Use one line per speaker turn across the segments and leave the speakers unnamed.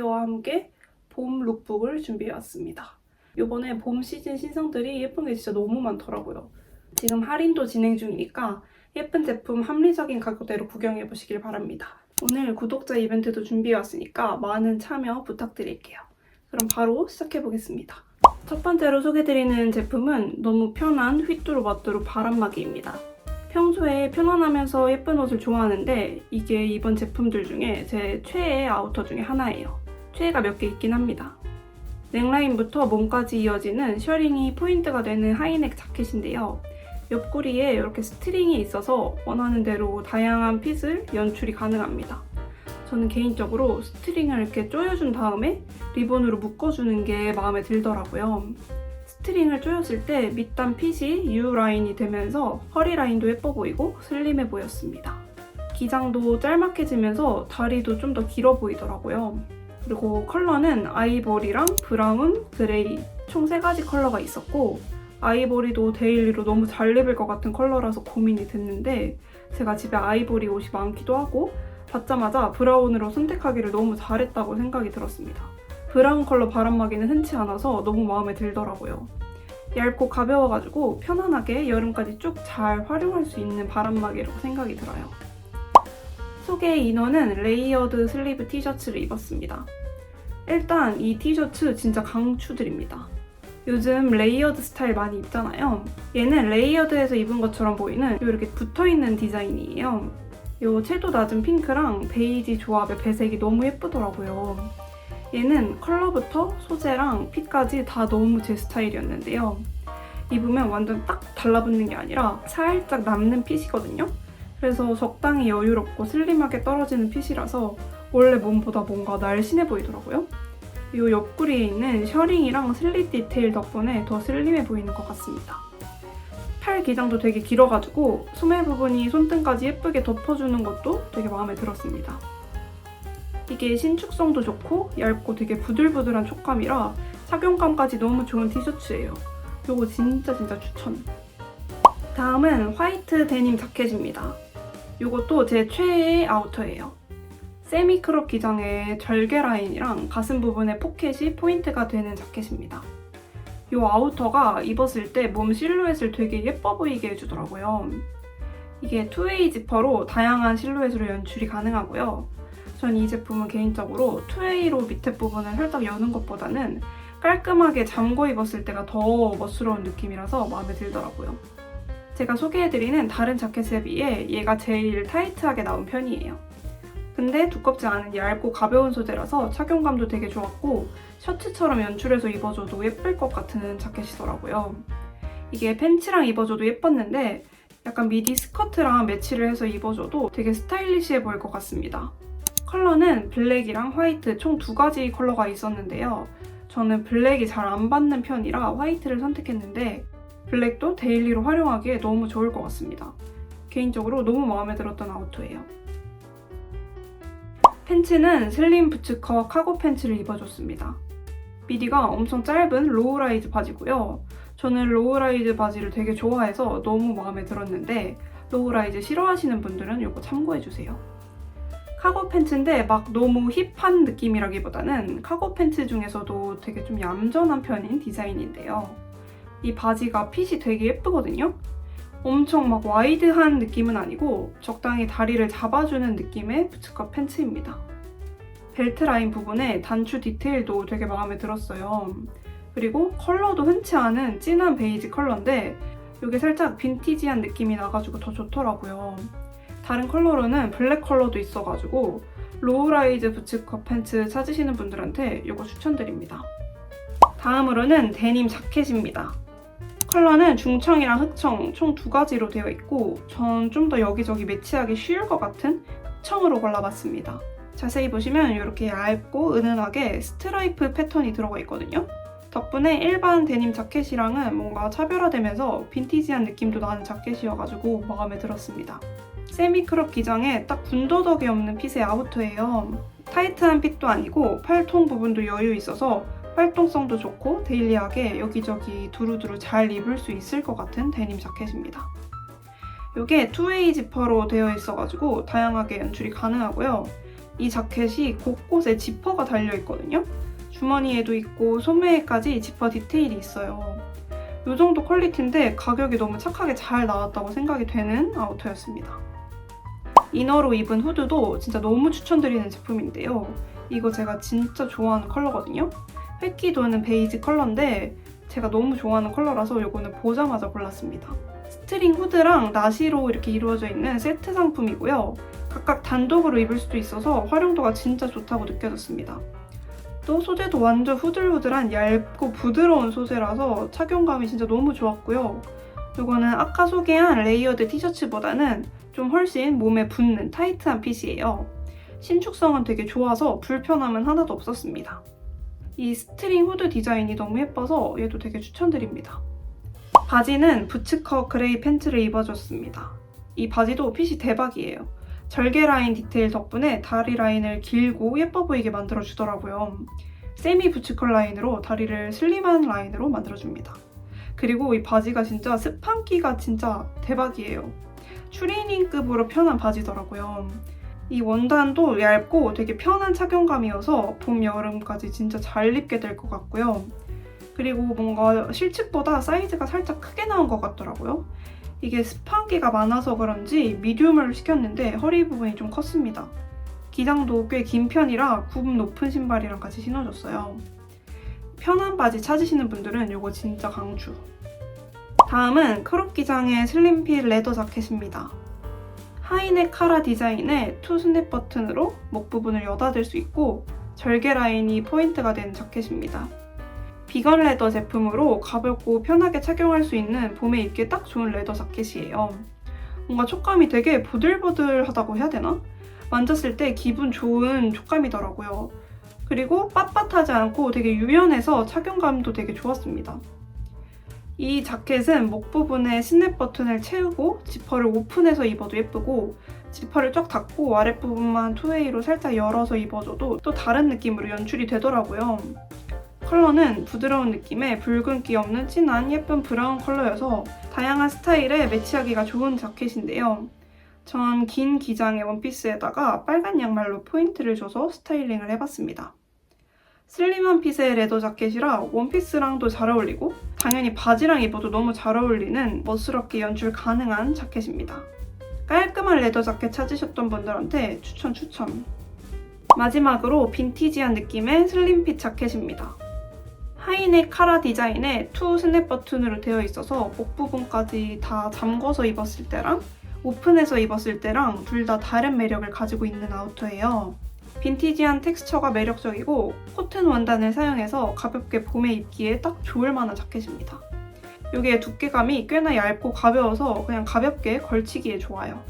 스튜디오와 함께 봄 룩북을 준비해왔습니다. 이번에 봄 시즌 신상들이 예쁜 게 진짜 너무 많더라고요. 지금 할인도 진행 중이니까 예쁜 제품 합리적인 가격대로 구경해 보시길 바랍니다. 오늘 구독자 이벤트도 준비해왔으니까 많은 참여 부탁드릴게요. 그럼 바로 시작해 보겠습니다. 첫 번째로 소개드리는 제품은 너무 편한 휘뚜루 마뚜루 바람막이입니다. 평소에 편안하면서 예쁜 옷을 좋아하는데 이게 이번 제품들 중에 제 최애 아우터 중에 하나예요. 최애가 몇 개 있긴 합니다. 넥라인부터 몸까지 이어지는 셔링이 포인트가 되는 하이넥 자켓인데요. 옆구리에 이렇게 스트링이 있어서 원하는 대로 다양한 핏을 연출이 가능합니다. 저는 개인적으로 스트링을 이렇게 조여준 다음에 리본으로 묶어주는 게 마음에 들더라고요. 스트링을 조였을 때 밑단 핏이 U 라인이 되면서 허리 라인도 예뻐 보이고 슬림해 보였습니다. 기장도 짤막해지면서 다리도 좀 더 길어 보이더라고요. 그리고 컬러는 아이보리랑 브라운, 그레이 총 세 가지 컬러가 있었고 아이보리도 데일리로 너무 잘 입을 것 같은 컬러라서 고민이 됐는데 제가 집에 아이보리 옷이 많기도 하고 받자마자 브라운으로 선택하기를 너무 잘했다고 생각이 들었습니다. 브라운 컬러 바람막이는 흔치 않아서 너무 마음에 들더라고요. 얇고 가벼워가지고 편안하게 여름까지 쭉 잘 활용할 수 있는 바람막이라고 생각이 들어요. 소개 인원은 레이어드 슬리브 티셔츠를 입었습니다. 일단 이 티셔츠 진짜 강추드립니다. 요즘 레이어드 스타일 많이 입잖아요. 얘는 레이어드에서 입은 것처럼 보이는 이렇게 붙어있는 디자인이에요. 이 채도 낮은 핑크랑 베이지 조합의 배색이 너무 예쁘더라고요. 얘는 컬러부터 소재랑 핏까지 다 너무 제 스타일이었는데요. 입으면 완전 딱 달라붙는 게 아니라 살짝 남는 핏이거든요. 그래서 적당히 여유롭고 슬림하게 떨어지는 핏이라서 원래 몸보다 뭔가 날씬해 보이더라고요. 이 옆구리에 있는 셔링이랑 슬릿 디테일 덕분에 더 슬림해 보이는 것 같습니다. 팔 기장도 되게 길어가지고 소매 부분이 손등까지 예쁘게 덮어주는 것도 되게 마음에 들었습니다. 이게 신축성도 좋고 얇고 되게 부들부들한 촉감이라 착용감까지 너무 좋은 티셔츠예요. 이거 진짜 진짜 추천. 다음은 화이트 데님 자켓입니다. 이것도 제 최애의 아우터예요. 세미 크롭 기장의 절개 라인이랑 가슴 부분에 포켓이 포인트가 되는 자켓입니다. 이 아우터가 입었을 때 몸 실루엣을 되게 예뻐 보이게 해주더라고요. 이게 투웨이 지퍼로 다양한 실루엣으로 연출이 가능하고요. 전 이 제품은 개인적으로 투웨이로 밑에 부분을 살짝 여는 것보다는 깔끔하게 잠궈 입었을 때가 더 멋스러운 느낌이라서 마음에 들더라고요. 제가 소개해드리는 다른 자켓에 비해 얘가 제일 타이트하게 나온 편이에요. 근데 두껍지 않은 얇고 가벼운 소재라서 착용감도 되게 좋았고 셔츠처럼 연출해서 입어줘도 예쁠 것 같은 자켓이더라고요. 이게 팬츠랑 입어줘도 예뻤는데 약간 미디 스커트랑 매치를 해서 입어줘도 되게 스타일리시해 보일 것 같습니다. 컬러는 블랙이랑 화이트 총 두 가지 컬러가 있었는데요. 저는 블랙이 잘 안 받는 편이라 화이트를 선택했는데 블랙도 데일리로 활용하기에 너무 좋을 것 같습니다. 개인적으로 너무 마음에 들었던 아우터예요. 팬츠는 슬림 부츠컷 카고 팬츠를 입어줬습니다. 미디가 엄청 짧은 로우라이즈 바지고요. 저는 로우라이즈 바지를 되게 좋아해서 너무 마음에 들었는데 로우라이즈 싫어하시는 분들은 이거 참고해주세요. 카고 팬츠인데 막 너무 힙한 느낌이라기보다는 카고 팬츠 중에서도 되게 좀 얌전한 편인 디자인인데요. 이 바지가 핏이 되게 예쁘거든요. 엄청 막 와이드한 느낌은 아니고 적당히 다리를 잡아주는 느낌의 부츠컷 팬츠입니다. 벨트 라인 부분에 단추 디테일도 되게 마음에 들었어요. 그리고 컬러도 흔치 않은 진한 베이지 컬러인데 이게 살짝 빈티지한 느낌이 나가지고 더 좋더라고요. 다른 컬러로는 블랙 컬러도 있어가지고 로우라이즈 부츠컷 팬츠 찾으시는 분들한테 이거 추천드립니다. 다음으로는 데님 자켓입니다. 컬러는 중청이랑 흑청 총 두 가지로 되어 있고 전 좀 더 여기저기 매치하기 쉬울 것 같은 흑청으로 골라봤습니다. 자세히 보시면 이렇게 얇고 은은하게 스트라이프 패턴이 들어가 있거든요. 덕분에 일반 데님 자켓이랑은 뭔가 차별화되면서 빈티지한 느낌도 나는 자켓이어가지고 마음에 들었습니다. 세미크롭 기장에 딱 군더더기 없는 핏의 아우터예요. 타이트한 핏도 아니고 팔통 부분도 여유 있어서 활동성도 좋고 데일리하게 여기저기 두루두루 잘 입을 수 있을 것 같은 데님 자켓입니다. 이게 투웨이 지퍼로 되어 있어가지고 다양하게 연출이 가능하고요. 이 자켓이 곳곳에 지퍼가 달려 있거든요. 주머니에도 있고 소매에까지 지퍼 디테일이 있어요. 이 정도 퀄리티인데 가격이 너무 착하게 잘 나왔다고 생각이 되는 아우터였습니다. 이너로 입은 후드도 진짜 너무 추천드리는 제품인데요. 이거 제가 진짜 좋아하는 컬러거든요. 획기 도는 베이지 컬러인데 제가 너무 좋아하는 컬러라서 이거는 보자마자 골랐습니다. 스트링 후드랑 나시로 이렇게 이루어져 있는 세트 상품이고요. 각각 단독으로 입을 수도 있어서 활용도가 진짜 좋다고 느껴졌습니다. 또 소재도 완전 후들후들한 얇고 부드러운 소재라서 착용감이 진짜 너무 좋았고요. 이거는 아까 소개한 레이어드 티셔츠보다는 좀 훨씬 몸에 붙는 타이트한 핏이에요. 신축성은 되게 좋아서 불편함은 하나도 없었습니다. 이 스트링 후드 디자인이 너무 예뻐서 얘도 되게 추천드립니다. 바지는 부츠컷 그레이 팬츠를 입어줬습니다. 이 바지도 핏이 대박이에요. 절개 라인 디테일 덕분에 다리 라인을 길고 예뻐 보이게 만들어주더라고요. 세미 부츠컷 라인으로 다리를 슬림한 라인으로 만들어줍니다. 그리고 이 바지가 진짜 스판기가 진짜 대박이에요. 추리닝급으로 편한 바지더라고요. 이 원단도 얇고 되게 편한 착용감이어서 봄, 여름까지 진짜 잘 입게 될 것 같고요. 그리고 뭔가 실측보다 사이즈가 살짝 크게 나온 것 같더라고요. 이게 스판기가 많아서 그런지 미디움을 시켰는데 허리 부분이 좀 컸습니다. 기장도 꽤 긴 편이라 굽 높은 신발이랑 같이 신어줬어요. 편한 바지 찾으시는 분들은 이거 진짜 강추. 다음은 크롭 기장의 슬림핏 레더 자켓입니다. 하이넥 카라 디자인의 투 스냅 버튼으로 목 부분을 여닫을 수 있고 절개 라인이 포인트가 된 자켓입니다. 비건 레더 제품으로 가볍고 편하게 착용할 수 있는 봄에 입기 딱 좋은 레더 자켓이에요. 뭔가 촉감이 되게 보들보들하다고 해야 되나? 만졌을 때 기분 좋은 촉감이더라고요. 그리고 빳빳하지 않고 되게 유연해서 착용감도 되게 좋았습니다. 이 자켓은 목 부분에 스냅 버튼을 채우고 지퍼를 오픈해서 입어도 예쁘고 지퍼를 쫙 닫고 아랫부분만 투웨이로 살짝 열어서 입어줘도 또 다른 느낌으로 연출이 되더라고요. 컬러는 부드러운 느낌의 붉은기 없는 진한 예쁜 브라운 컬러여서 다양한 스타일에 매치하기가 좋은 자켓인데요. 전 긴 기장의 원피스에다가 빨간 양말로 포인트를 줘서 스타일링을 해봤습니다. 슬림한 핏의 레더 자켓이라 원피스랑도 잘 어울리고 당연히 바지랑 입어도 너무 잘 어울리는 멋스럽게 연출 가능한 자켓입니다. 깔끔한 레더 자켓 찾으셨던 분들한테 추천 추천! 마지막으로 빈티지한 느낌의 슬림핏 자켓입니다. 하이넥 카라 디자인의 투 스냅 버튼으로 되어 있어서 목 부분까지 다 잠궈서 입었을 때랑 오픈해서 입었을 때랑 둘 다 다른 매력을 가지고 있는 아우터예요. 빈티지한 텍스처가 매력적이고 코튼 원단을 사용해서 가볍게 봄에 입기에 딱 좋을 만한 자켓입니다. 이게 두께감이 꽤나 얇고 가벼워서 그냥 가볍게 걸치기에 좋아요.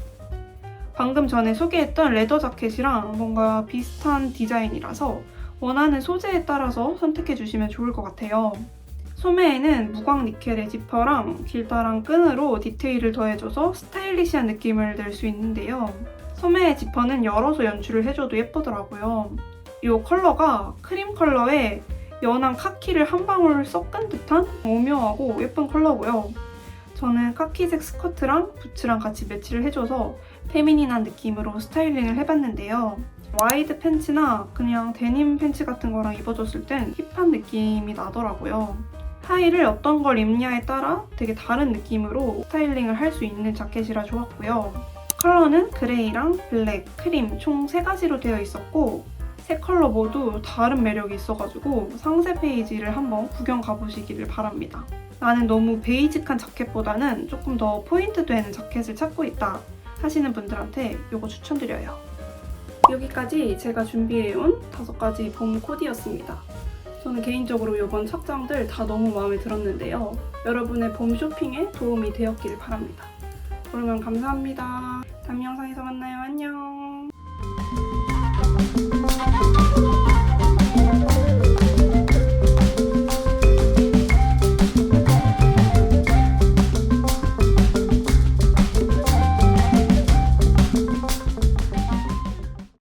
방금 전에 소개했던 레더 자켓이랑 뭔가 비슷한 디자인이라서 원하는 소재에 따라서 선택해 주시면 좋을 것 같아요. 소매에는 무광 니켈의 지퍼랑 길다란 끈으로 디테일을 더해줘서 스타일리시한 느낌을 낼 수 있는데요. 소매의 지퍼는 열어서 연출을 해줘도 예쁘더라고요. 이 컬러가 크림 컬러에 연한 카키를 한 방울 섞은 듯한 오묘하고 예쁜 컬러고요. 저는 카키색 스커트랑 부츠랑 같이 매치를 해줘서 페미닌한 느낌으로 스타일링을 해봤는데요. 와이드 팬츠나 그냥 데님 팬츠 같은 거랑 입어줬을 땐 힙한 느낌이 나더라고요. 하의를 어떤 걸 입냐에 따라 되게 다른 느낌으로 스타일링을 할 수 있는 자켓이라 좋았고요. 컬러는 그레이랑 블랙, 크림 총 3가지로 되어 있었고 세 컬러 모두 다른 매력이 있어가지고 상세 페이지를 한번 구경 가보시기를 바랍니다. 나는 너무 베이직한 자켓보다는 조금 더 포인트 되는 자켓을 찾고 있다 하시는 분들한테 이거 추천드려요. 여기까지 제가 준비해온 다섯 가지 봄 코디였습니다. 저는 개인적으로 이번 착장들 다 너무 마음에 들었는데요. 여러분의 봄 쇼핑에 도움이 되었기를 바랍니다. 그러면 감사합니다. 다음 영상에서 만나요. 안녕.